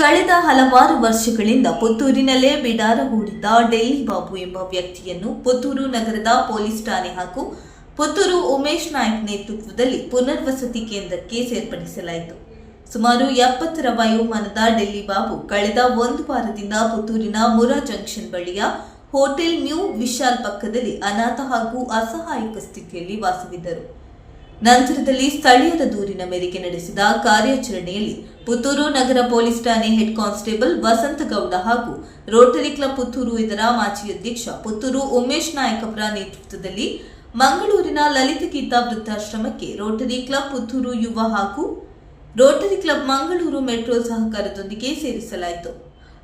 ಕಳೆದ ಹಲವಾರು ವರ್ಷಗಳಿಂದ ಪುತ್ತೂರಿನಲ್ಲೇ ಬಿಡಾರ ಹೂಡಿದ್ದ ಡೆಲ್ಲಿ ಬಾಬು ಎಂಬ ವ್ಯಕ್ತಿಯನ್ನು ಪುತ್ತೂರು ನಗರದ ಪೊಲೀಸ್ ಠಾಣೆ ಹಾಗೂ ಪುತ್ತೂರು ಉಮೇಶ್ ನಾಯ್ಕ್ ನೇತೃತ್ವದಲ್ಲಿ ಪುನರ್ವಸತಿ ಕೇಂದ್ರಕ್ಕೆ ಸೇರ್ಪಡಿಸಲಾಯಿತು. ಸುಮಾರು ಎಪ್ಪತ್ತರ ವಯೋಮಾನದ ಡೆಲ್ಲಿ ಬಾಬು ಕಳೆದ ಒಂದು ವಾರದಿಂದ ಪುತ್ತೂರಿನ ಮುರಾ ಜಂಕ್ಷನ್ ಬಳಿಯ ಹೋಟೆಲ್ ನ್ಯೂ ವಿಶಾಲ್ ಪಕ್ಕದಲ್ಲಿ ಅನಾಥ ಹಾಗೂ ಅಸಹಾಯಕ ಸ್ಥಿತಿಯಲ್ಲಿ ವಾಸವಿದ್ದರು. ನಂತರದಲ್ಲಿ ಸ್ಥಳೀಯರ ದೂರಿನ ಮೇರೆಗೆ ನಡೆಸಿದ ಕಾರ್ಯಾಚರಣೆಯಲ್ಲಿ ಪುತ್ತೂರು ನಗರ ಪೊಲೀಸ್ ಠಾಣೆ ಹೆಡ್ ಕಾನ್ಸ್ಟೇಬಲ್ ವಸಂತಗೌಡ ಹಾಗೂ ರೋಟರಿ ಕ್ಲಬ್ ಪುತ್ತೂರು ಇದರ ಮಾಜಿ ಅಧ್ಯಕ್ಷ ಪುತ್ತೂರು ಉಮೇಶ್ ನಾಯಕ್ ಅವರ ನೇತೃತ್ವದಲ್ಲಿ ಮಂಗಳೂರಿನ ಲಲಿತಗೀತ ವೃದ್ಧಾಶ್ರಮಕ್ಕೆ ರೋಟರಿ ಕ್ಲಬ್ ಪುತ್ತೂರು ಯುವ ಹಾಗೂ ರೋಟರಿ ಕ್ಲಬ್ ಮಂಗಳೂರು ಮೆಟ್ರೋ ಸಹಕಾರದೊಂದಿಗೆ ಸೇರಿಸಲಾಯಿತು.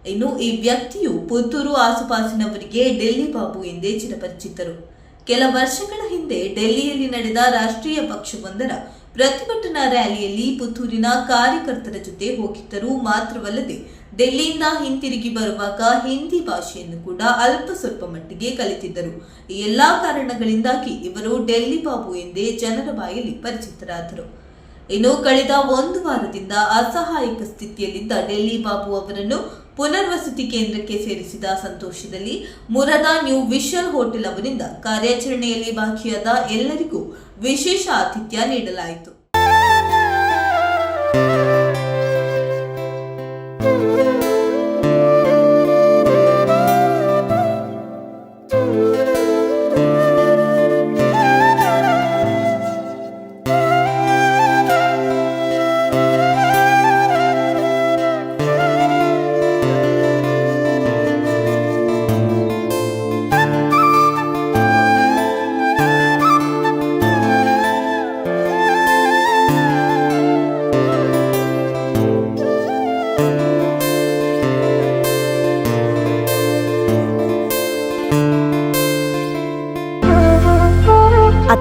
ಇನ್ನು ಈ ವ್ಯಕ್ತಿಯು ಪುತ್ತೂರು ಆಸುಪಾಸಿನವರಿಗೆ ಡೆಲ್ಲಿ ಬಾಬು ಎಂದೇ ಚಿರಪರಿಚಿತರು. ಕೆಲ ವರ್ಷಗಳ ಹಿಂದೆ ಡೆಲ್ಲಿಯಲ್ಲಿ ನಡೆದ ರಾಷ್ಟ್ರೀಯ ಪಕ್ಷವೊಂದರ ಪ್ರತಿಭಟನಾ ರ್ಯಾಲಿಯಲ್ಲಿ ಪುತ್ತೂರಿನ ಕಾರ್ಯಕರ್ತರ ಜೊತೆ ಹೋಗಿದ್ದರು ಮಾತ್ರವಲ್ಲದೆ ಡೆಲ್ಲಿಯಿಂದ ಹಿಂತಿರುಗಿ ಬರುವಾಗ ಹಿಂದಿ ಭಾಷೆಯನ್ನು ಕೂಡ ಅಲ್ಪ ಸ್ವಲ್ಪ ಮಟ್ಟಿಗೆ ಕಲಿತಿದ್ದರು. ಈ ಎಲ್ಲಾ ಕಾರಣಗಳಿಂದಾಗಿ ಇವರು ಡೆಲ್ಲಿ ಬಾಬು ಎಂದೇ ಜನರ ಬಾಯಲ್ಲಿ ಪರಿಚಿತರಾದರು. ಇನ್ನು ಕಳೆದ ಒಂದು ವಾರದಿಂದ ಅಸಹಾಯಕ ಸ್ಥಿತಿಯಲ್ಲಿದ್ದ ಡೆಲ್ಲಿ ಬಾಬು ಅವರನ್ನು ಪುನರ್ವಸತಿ ಕೇಂದ್ರಕ್ಕೆ ಸೇರಿಸಿದ ಸಂತೋಷದಲ್ಲಿ ಮುರದ ನ್ಯೂ ವಿಶಲ್ ಹೋಟೆಲ್ ಅವರಿಂದ ಕಾರ್ಯಾಚರಣೆಯಲ್ಲಿ ಬಾಕಿಯಾದ ಎಲ್ಲರಿಗೂ ವಿಶೇಷ ಆತಿಥ್ಯ ನೀಡಲಾಯಿತು.